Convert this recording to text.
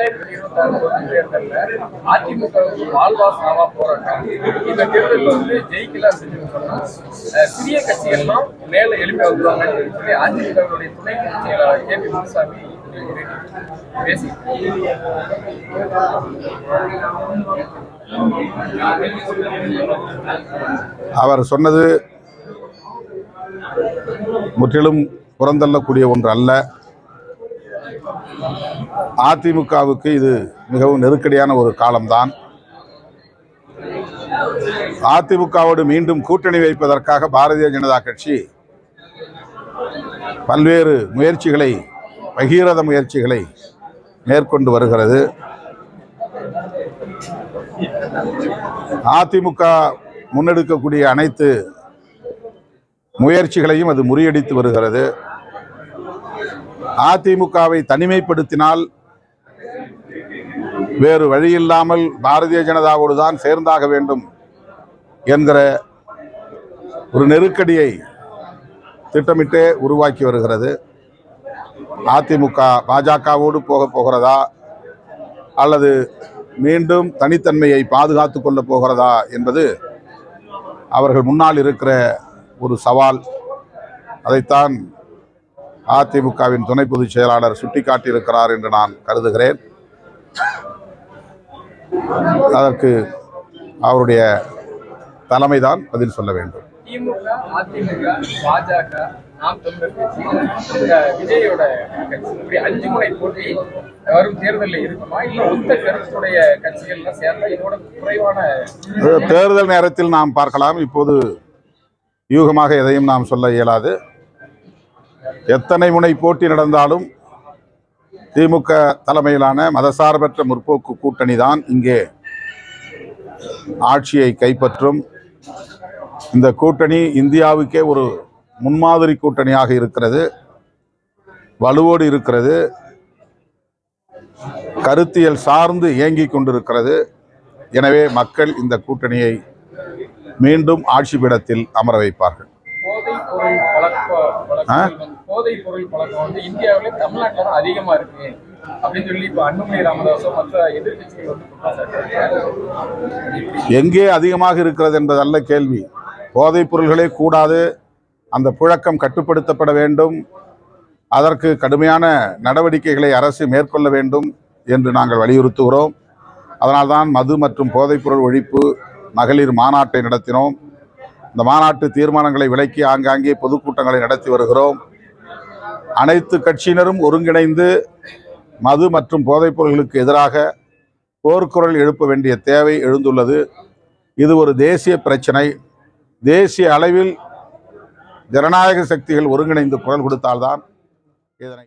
ரெண்டாயிரத்தி இருபத்தி ஆறு பொது தேர்தலில் அதிமுக போராட்டம் இந்த தேர்தலில் வந்து ஜெயிக்கல அப்படின்னு சொன்னா சிறிய கட்சிகள்லாம் மேல எழுப்பி சொல்லி அதிமுகவுடைய துணை செயலாளர் கே பி முனுசாமி பேசி அவர் சொன்னது முற்றிலும் புறந்தள்ளக்கூடிய ஒன்று அல்ல. அதிமுகவுக்கு இது மிகவும் நெருக்கடியான ஒரு காலம்தான். அதிமுகவோடு மீண்டும் கூட்டணி வைப்பதற்காக பாரதிய ஜனதா கட்சி பல்வேறு முயற்சிகளை பகீரத முயற்சிகளை மேற்கொண்டு வருகிறது. அதிமுக முன்னெடுக்கக்கூடிய அனைத்து முயற்சிகளையும் அது முறியடித்து வருகிறது. அதிமுகவை தனிமைப்படுத்தினால் வேறு வழியில்லாமல் பாரதிய ஜனதாவோடு தான் சேர்ந்தாக வேண்டும் என்கிற ஒரு நெருக்கடியை திட்டமிட்டே உருவாக்கி வருகிறது. அதிமுக பாஜகவோடு போக போகிறதா? அல்லது மீண்டும் தனித்தன்மையை பாதுகாத்து கொள்ளப் போகிறதா என்பது அவர்கள் முன்னால் இருக்கிற ஒரு சவால். அதைத்தான் அதிமுகவின் துணை பொதுச் செயலாளர் சுட்டிக்காட்டியிருக்கிறார் என்று நான் கருதுகிறேன். அதற்கு அவருடைய தலைமைதான் பதில் சொல்ல வேண்டும். திமுக அதிமுக பாஜக நாம் தமிழர் கட்சி இந்த விஜயோட கட்சி. இப்படி அஞ்சு முனை போட்டி வரும் தேர்தலில் இருக்குமா? இல்ல ஒத்த கருத்துடைய கட்சிகள்லாம் சேர்ந்தா இதோட குறைவான அது தேர்தல் நேரத்தில் நாம் பார்க்கலாம். இப்போது யூகமாக எதையும் நாம் சொல்ல இயலாது. எத்தனை முனை போட்டி நடந்தாலும் திமுக தலைமையிலான மதசார்பற்ற முற்போக்கு கூட்டணி தான் இங்கே ஆட்சியை கைப்பற்றும். இந்த கூட்டணி இந்தியாவுக்கே ஒரு முன்மாதிரி கூட்டணியாக இருக்கிறது. வலுவோடு இருக்கிறது. கருத்தியல் சார்ந்து இயங்கிக் கொண்டிருக்கிறது. எனவே மக்கள் இந்த கூட்டணியை மீண்டும் ஆட்சி பீடத்தில் அமர வைப்பார்கள். போதைப் பொருள் பழக்க வழக்குகள் வந்து- போதைப் பொருள் பழக்கம் வந்து இந்தியாவிலே தமிழ்நாட்டில் தான் அதிகமா இருக்கு அப்படின்னு சொல்லி இப்போ அன்புமணி ராமதாஸும் மற்ற எதிர்க்கட்சிகள் வந்து குற்றம் சாட்டுறாங்க. எங்கே அதிகமாக இருக்கிறது என்பதல்ல கேள்வி. போதைப் பொருள்களே கூடாது. அந்த புழக்கம் கட்டுப்படுத்தப்பட வேண்டும். அதற்கு கடுமையான நடவடிக்கைகளை அரசு மேற்கொள்ள வேண்டும் என்று நாங்கள் வலியுறுத்துகிறோம். அதனால்தான் மது மற்றும் போதைப்பொருள் ஒழிப்பு மகளிர் மாநாட்டை நடத்தினோம். இந்த மாநாட்டு தீர்மானங்களை விலக்கி ஆங்காங்கே பொதுக்கூட்டங்களை நடத்தி வருகிறோம். அனைத்து கட்சியினரும் ஒருங்கிணைந்து மது மற்றும் போதைப் பொருள்களுக்கு எதிராக போர்க்குரல் எழுப்ப வேண்டிய தேவை எழுந்துள்ளது. இது ஒரு தேசிய பிரச்சனை. தேசிய அளவில் ஜனநாயக சக்திகள் ஒருங்கிணைந்து குரல் கொடுத்தால்தான் இதனை